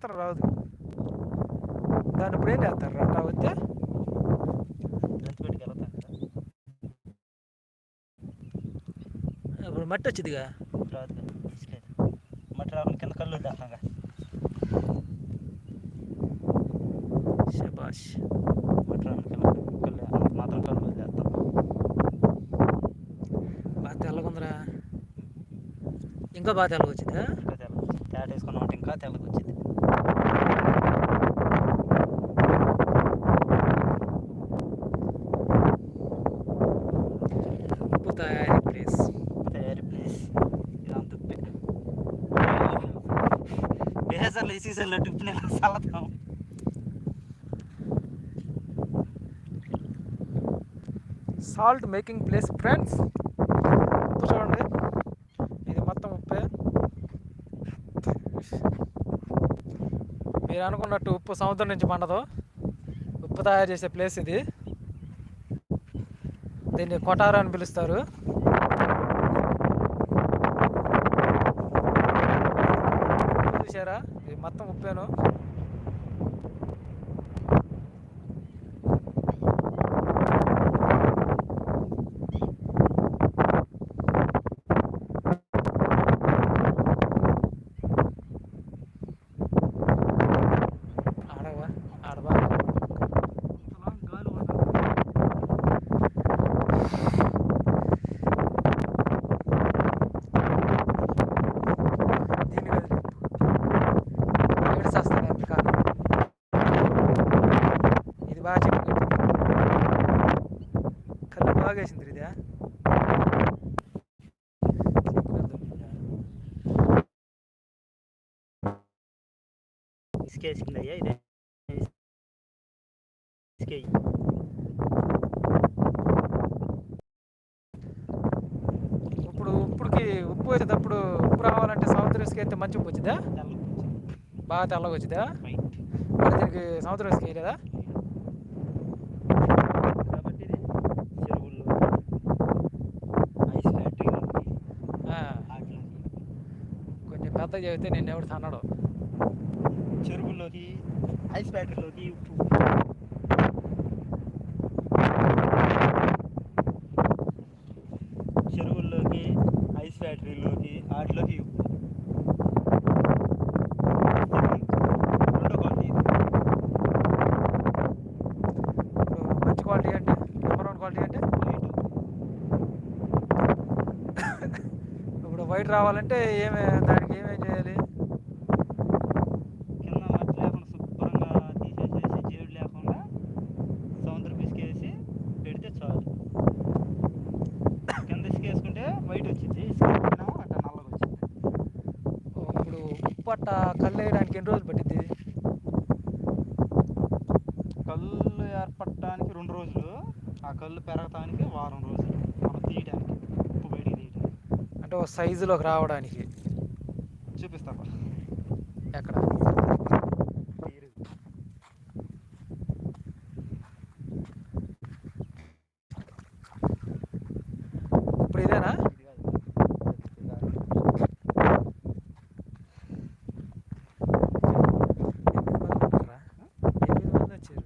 మాత్రం రాదు. దాన్ని ఇప్పుడు ఏం చేస్తారు అట్లా వస్తే వెళ్తాను ఇప్పుడు మట్టి వచ్చిందిగా? రాదు. మట్టి రాకుండా కింద కళ్ళు వదిలేస్తున్నాగా శబాష్ మట్టి రాకుండా కింద కళ్ళు అంత మాత్రం కళ్ళు వదిలేస్తాం బాగా తెల్లగుందిరా. ఇంకా బాగా తెల్లగా వచ్చిందా ఇంకా తెల్ల తేట వేసుకున్నామంటే ఇంకా తెల్లగా వచ్చింది ఉప్పు తయారీ ప్లేస్ తయారీ ప్లేస్ ఇదంత ఉప్పే బేసర్లు ఈ సీజన్లో ఉప్పుని ఎలా చల్లతాం సాల్ట్ మేకింగ్ ప్లేస్ ఫ్రెండ్స్ చూడండి. ఇది మొత్తం ఉప్పే. మీరు అనుకున్నట్టు ఉప్పు సముద్రం నుంచి పండదు. ఉప్పు తయారు చేసే ప్లేస్ ఇది. దీన్ని కొటార అని పిలుస్తారు. చూసారా ఇది మొత్తం ఉప్పేను ఆడవా ఆడవా దీన్ని కదిలింపు ఏడు చేస్తాను అందుక ఇది బాగా చెట్టు కళ్ళు బాగా వేసింది ఇదే ఇసుక. ఇప్పుడు ఉప్పుడుకి ఉప్పు వేసేటప్పుడు ఉప్పు రావాలంటే సముద్రం ఇసుక అయితే మంచి ఉప్పు వచ్చిందా. బాగా తెల్లగా వచ్చిందా. మరి దీనికి సముద్రం ఇసుక వేయలేదా కాబట్టి ఇది చెరువుల్లో ఐస్ ఫ్యాక్టరీలోకి ఆ, వాటిలోకి కొంచెం పెద్ద చెబితే నేను ఎవడు అన్నాడు చెరువుల్లోకి ఐస్ ఫ్యాక్టరీలోకి ఉప్పు. చెరువుల్లోకి ఐస్ ఫ్యాక్టరీలోకి వాటిలోకి మంచి క్వాలిటీ అంటే? నెంబర్ వన్ క్వాలిటీ అంటే? వైట్ ఇప్పుడు వైట్ రావాలంటే ఏమే దానికి ఏమేం చేయాలి కింద మట్టి లేకుండా శుభ్రంగా తీసేసేసి జీడి లేకుండా సముద్ర పిసికేసి పెడితే చాలు కింద ఇసుక వేసుకుంటే వైట్ వచ్చింది ఇసుక వేసుకున్నాము అట్లా నల్లగా వచ్చింది ఇప్పుడు ఉప్పు అట్ట కళ్ళు వేయడానికి ఎన్ని రోజులు పట్టింది కళ్ళు ఏర్పడటానికి రెండు రోజులు ఆ కళ్ళు పెరగటానికి వారం రోజులు మనం తీయడానికి ఉప్పు బయటికి తీయడానికి అంటే ఒక సైజులోకి రావడానికి చూపిస్తా. ఎక్కడ. ఇప్పుడు ఇదేనా ఇది కాదు. ఇది కాదు. ఎనిమిది మంది ఉన్నారా? ఎనిమిది మంది వచ్చారు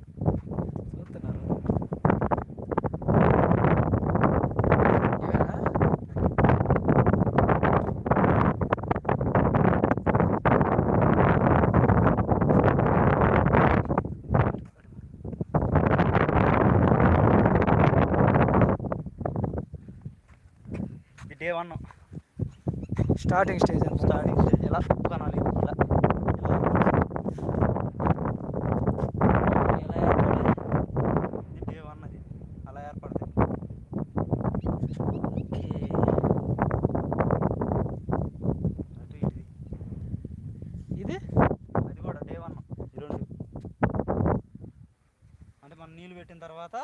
చూస్తున్నారు ఇవేనా? ఇది day one. Starting stage starting stage. ఎలా ఉప్పు కనాలి ఇలా ఇలా ఎలా ఏర్పడాలి? ఇది డే వన్ అది. అలా ఏర్పడుతుంది ఓకే. అటు ఇటు. ఇది? అది కూడా డే వన్. ఈ రెండు. అంటే మనం నీళ్ళు పెట్టిన తర్వాత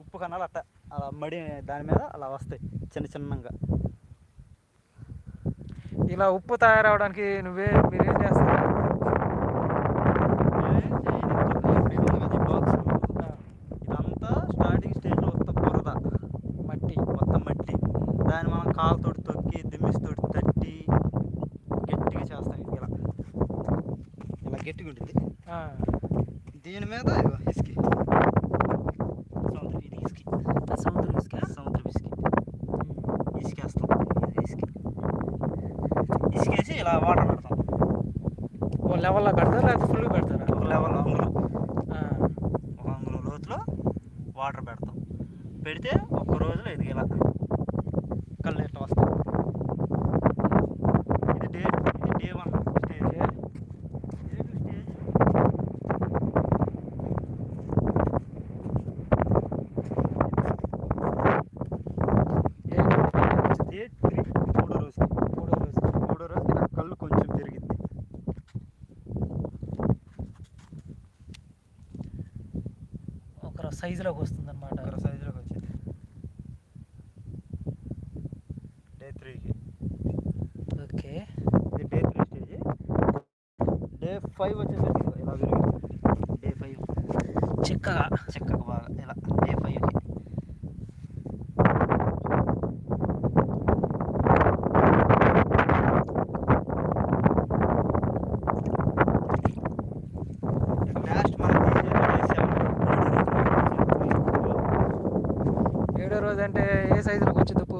ఉప్పు కన్నాలు అట్ట. అలా మడి దాని మీద అలా వస్తాయి. చిన్న చిన్నగా. ఇలా ఉప్పు తయారవడానికి నువ్వే మీరేం చేస్తారు ఇదంతా స్టార్టింగ్ స్టేజ్లో వస్తా బురద. మట్టి. మొత్తం మట్టి. దాన్ని మనం కాలుతోటి తొక్కి తట్టి గట్టిగా చేస్తాం ఇది ఇలా ఇలా గట్టిగా ఉంటుంది. దీని మీద ఇసుకి సముద్ర ఇది ఇసుకి సముద్రం ఇసుక సముద్ర ఇసుకి ఇసుకేస్తాం ఇది ఇసుకి ఇసుకేసి ఇలా వాటర్ పెడతాం ఓ లెవెల్లో పెడతారా లేకపోతే ఫుల్గా పెడతారా ఒక లెవెల్ అంగుళం ఆ, ఒక అంగుళం లోతులో వాటర్ పెడతాం. పెడితే ఒక్క రోజులో ఇది ఇలా కళ్ళు ఇట్లా వస్తాం ఇది డే ఇది day one stage okay. Day two stage ఏంటి? డే త్రీ మూడో రోజు మూడో రోజు మూడో రోజు ఇలా కళ్ళు కొంచెం పెరిగిద్ది ఒక సైజులోకి వస్తుంది అనమాట సైజులోకి వచ్చింది. డే త్రీకి. Okay. Day three stage. Day five వచ్చేసరికి ఇదిగో ఇలా పెరిగింది డే ఫైవ్ చిక్కగా చెక్కకు బాగా ఇలా డే ఫైవ్కి లాస్ట్ మనం తీసేది డే సెవెన్ ఏడో రోజు అంటే ఏ సైజులోకి వచ్చి ఉప్పు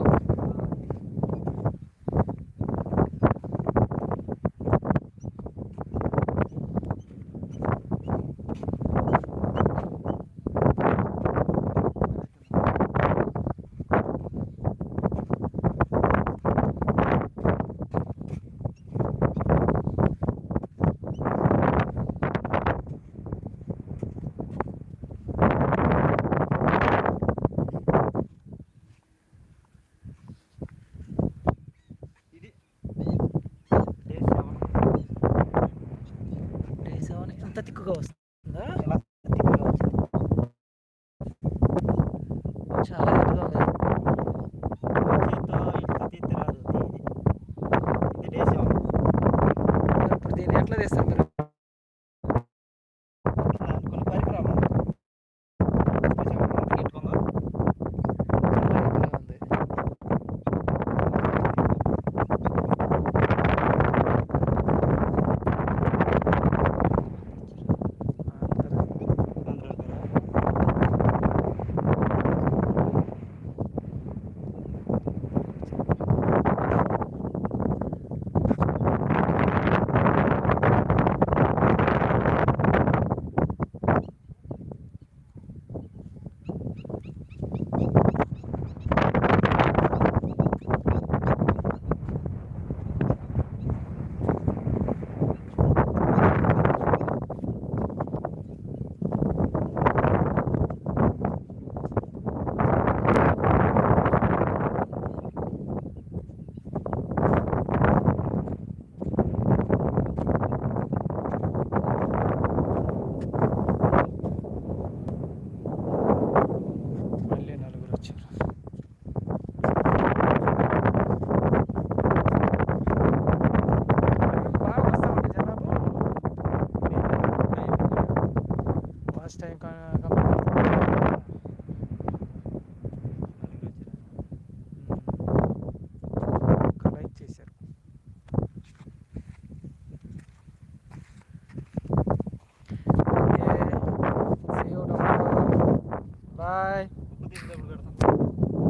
ఇంత తిక్కుగా వస్తుందా తిక్కుగా చాలా ఎట్లా తీస్తారు మీరు